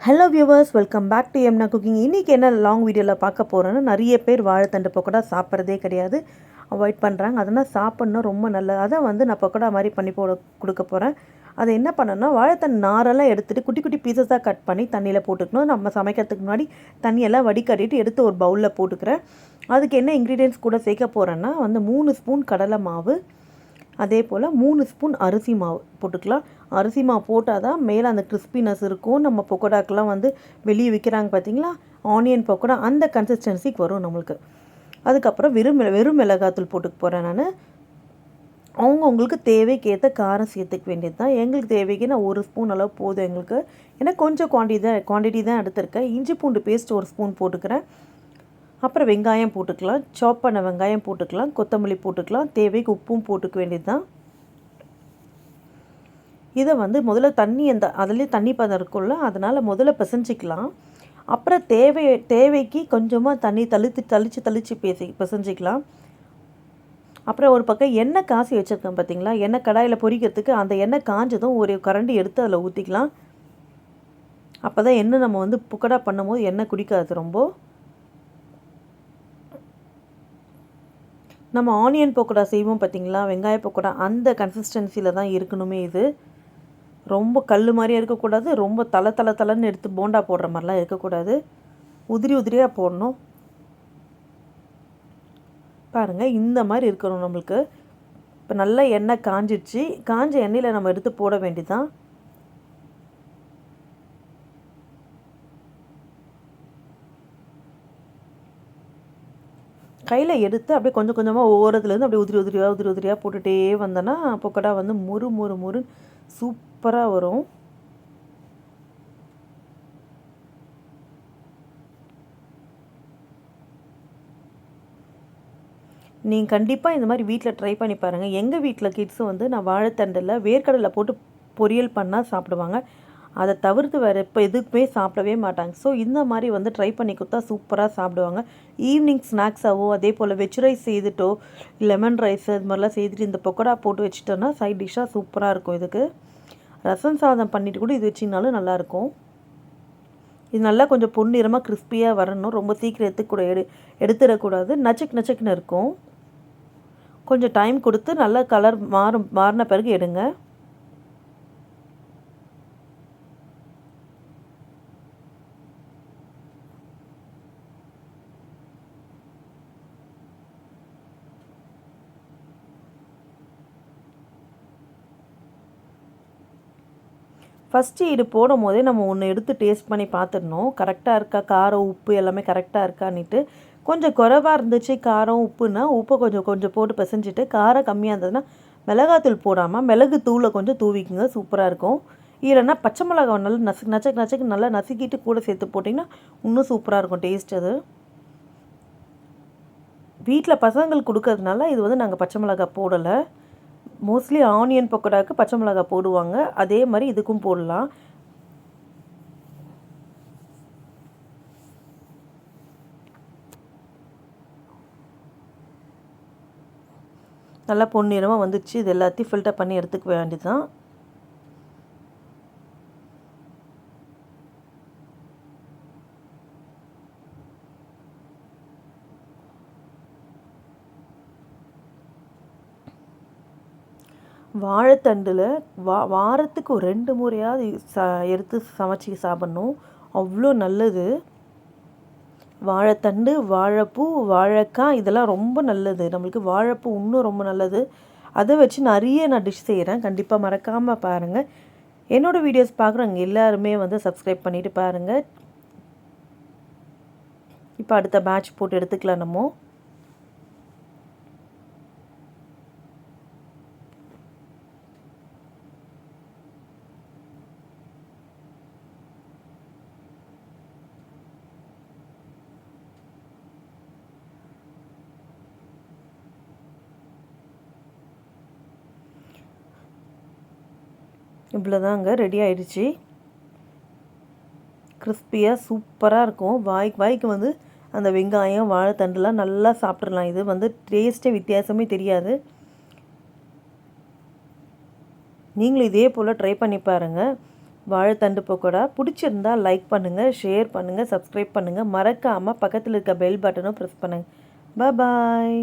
Hello viewers welcome back to எம்னா cooking இன்றைக்கி என்ன long வீடியோவில் பார்க்க போகிறோன்னா நிறைய பேர் வாழைத்தண்டு பக்கோடா சாப்பிட்றதே கிடையாது. அவாய்ட் பண்ணுறாங்க அதனால் சாப்பிட்ணும் ரொம்ப நல்லது. அதை வந்து நான் பக்கோடா மாதிரி பண்ணி போட கொடுக்க போகிறேன் அதை என்ன பண்ணணும்னா வாழைத்தண்டு நாரெல்லாம் எடுத்துகிட்டு குட்டி குட்டி பீசஸாக கட் பண்ணி தண்ணியில் போட்டுக்கணும். நம்ம சமைக்கிறதுக்கு முன்னாடி தண்ணியெல்லாம் வடிகட்டிட்டு எடுத்து ஒரு பவுலில் போட்டுக்கிறேன். அதுக்கு என்ன இன்க்ரீடியன்ஸ் கூட சேர்க்க போகிறேன்னா வந்து மூணு ஸ்பூன் கடலை மாவு அதே போல் மூணு ஸ்பூன் அரிசி மாவு போட்டுக்கலாம். அரிசி மாவு போட்டால் தான் மேலே அந்த கிறிஸ்பினஸ் இருக்கும். நம்ம பக்கோடாக்கெலாம் வந்து வெளியே விற்கிறாங்க பார்த்தீங்களா ஆனியன் பக்கோடா அந்த கன்சிஸ்டன்சிக்கு வரும் நம்மளுக்கு. அதுக்கப்புறம் வெறும் மிள வெறும் மிளகாத்தூள் போட்டுக்க போகிறேன் நான். அவங்கவுங்களுக்கு தேவைக்கேற்ற காரம் சேர்த்துக்க வேண்டியது தான் எங்களுக்கு தேவைக்கு நான் ஒரு ஸ்பூன் அளவு போதும் எங்களுக்கு. ஏன்னா கொஞ்சம் குவான்டிட்டி தான் குவான்டிட்டி தான் எடுத்திருக்கேன். இஞ்சி பூண்டு பேஸ்ட் ஒரு ஸ்பூன் போட்டுக்கிறேன். அப்புறம் வெங்காயம் போட்டுக்கலாம் சாப் பண்ண வெங்காயம் போட்டுக்கலாம் கொத்தமல்லி போட்டுக்கலாம் தேவைக்கு உப்பும் போட்டுக்க வேண்டியது தான் இதை வந்து முதல்ல தண்ணி அந்த அதுலேயே தண்ணி பதம் இருக்கும்ல அதனால் முதல்ல பிசைஞ்சிக்கலாம். அப்புறம் தேவை தேவைக்கு கொஞ்சமாக தண்ணி தளித்து தளித்து தளித்து பேசி பிசைஞ்சிக்கலாம். அப்புறம் ஒரு பக்கம் எண்ணெய் காசி வச்சுருக்கேன் பார்த்தீங்களா எண்ணெய் கடாயில் பொரிக்கிறதுக்கு அந்த எண்ணெய் காஞ்சதும் ஒரு கரண்டி எடுத்து அதில் ஊற்றிக்கலாம் அப்போ தான் எண்ணெய் நம்ம வந்து புக்கடா பண்ணும்போது எண்ணெய் குடிக்காது ரொம்ப. நம்ம ஆனியன் பக்கோடா செய்வோம் பார்த்தீங்களா? வெங்காய பக்கோடா அந்த கன்சிஸ்டன்சியில் தான் இருக்கணுமே இது. ரொம்ப கல் மாதிரியே இருக்கக்கூடாது ரொம்ப தலை தலை தலைன்னு எடுத்து போண்டா போடுற மாதிரிலாம் இருக்கக்கூடாது. உதிரி உதிரியாக போடணும். பாருங்கள் இந்த மாதிரி இருக்கணும் நம்மளுக்கு. இப்போ நல்லா எண்ணெய் காஞ்சிடுச்சு காஞ்ச எண்ணெயில் நம்ம எடுத்து போட வேண்டியதான் கையில் எடுத்து அப்படியே கொஞ்சம் கொஞ்சமாக ஓரத்துலேருந்து அப்படியே உதிரி உதிரியாக உதிரி உதிரியாக போட்டுகிட்டே வந்தோன்னா பொக்கடா வந்து முறு முறு முறு சூப்பராக வரும். நீங்கள் கண்டிப்பாக இந்த மாதிரி வீட்டில் ட்ரை பண்ணி பாருங்கள் எங்கள் வீட்டில் கிட்ஸும் வந்து நான் வாழைத்தண்டில் வேர்க்கடலை போட்டு பொரியல் பண்ணால் சாப்பிடுவாங்க. அதை தவிர்த்து வேறு இப்போ எதுக்குமே சாப்பிடவே மாட்டாங்க. ஸோ இந்த மாதிரி வந்து ட்ரை பண்ணி கொடுத்தா சூப்பராக சாப்பிடுவாங்க. ஈவினிங் ஸ்நாக்ஸாகவோ அதே போல் வெஜ் ரைஸ் செய்துட்டோ லெமன் ரைஸ் அது மாதிரிலாம் செய்துட்டு இந்த பக்கோடா போட்டு வச்சுட்டோன்னா சைட் டிஷ்ஷாக சூப்பராக இருக்கும் இதுக்கு. ரசம் சாதம் பண்ணிவிட்டு கூட இது வச்சிங்கனாலும் நல்லாயிருக்கும் இது நல்லா கொஞ்சம் பொன்னிறமாக கிறிஸ்பியாக வரணும். ரொம்ப சீக்கிரம் எடுத்துக்கூட எடு எடுத்துடக்கூடாது. நச்சக் நச்சக்குன்னு இருக்கும். கொஞ்சம் டைம் கொடுத்து நல்லா கலர் மாறும் மாறின பிறகு எடுங்க. ஃபஸ்ட்டு இது போடும் போதே நம்ம ஒன்று எடுத்து டேஸ்ட் பண்ணி பார்த்துடணும் கரெக்டாக இருக்கா காரம் உப்பு எல்லாமே கரெக்டாக இருக்கான்னுட்டு. கொஞ்சம் குறைவாக இருந்துச்சு காரம் உப்புன்னா உப்பை கொஞ்சம் கொஞ்சம் போட்டு பிசைஞ்சிட்டு காரம் கம்மியாக இருந்ததுன்னா மிளகாத்தூள் போடாமல் மிளகு தூளை கொஞ்சம் தூவிக்குங்க சூப்பராக இருக்கும். இல்லைன்னா பச்சை மிளகா நல்லா நசுக்கு நச்சக்கு நச்சக்கு நல்லா நசுக்கிட்டு கூட சேர்த்து போட்டிங்கன்னா இன்னும் சூப்பராக இருக்கும் டேஸ்ட் அது. வீட்டில் பசங்களுக்கு கொடுக்கறதுனால இது வந்து நாங்கள் பச்சை மிளகா போடலை. மோஸ்ட்லி ஆனியன் பக்கோடாவுக்கு பச்சை மிளகாய் போடுவாங்க. அதே மாதிரி இதுக்கும் போடலாம். நல்லா பொன்னிறமாக வந்துடுச்சு இது எல்லாத்தையும் ஃபில்டர் பண்ணி எடுத்துக்க வேண்டியது தான் வாழைத்தண்டில் வா வாரத்துக்கு ஒரு ரெண்டு முறையாவது ச எடுத்து சமைச்சி சாப்பிட்ணும். அவ்வளோ நல்லது. வாழைத்தண்டு வாழைப்பூ வாழைக்காய் இதெல்லாம் ரொம்ப நல்லது. நம்மளுக்கு வாழைப்பூ இன்னும் ரொம்ப நல்லது. அதை வச்சு நிறைய நான் டிஷ் செய்கிறேன் கண்டிப்பாக மறக்காமல் பாருங்கள் என்னோடய வீடியோஸ் பார்க்குறவங்க எல்லாருமே வந்து சப்ஸ்கிரைப் பண்ணிவிட்டு பாருங்கள் இப்போ அடுத்த பேட்ச் போட்டு எடுத்துக்கலாம் நம்ம. இவ்வளோதாங்க ரெடி ஆயிடுச்சு. கிறிஸ்பியாக சூப்பராக இருக்கும். வாய்க்கு வாய்க்கு வந்து அந்த வெங்காயம் வாழைத்தண்டுலாம் நல்லா சாப்பிட்றலாம் இது வந்து டேஸ்ட்டே வித்தியாசமே தெரியாது. நீங்களும் இதே போல் ட்ரை பண்ணி பாருங்கள் வாழைத்தண்டு பக்கோடா பிடிச்சிருந்தா லைக் பண்ணுங்கள் ஷேர் பண்ணுங்கள் சப்ஸ்கிரைப் பண்ணுங்கள் மறக்காமல் பக்கத்தில் இருக்க பெல் பட்டனும் ப்ரெஸ் பண்ணுங்கள் பாய்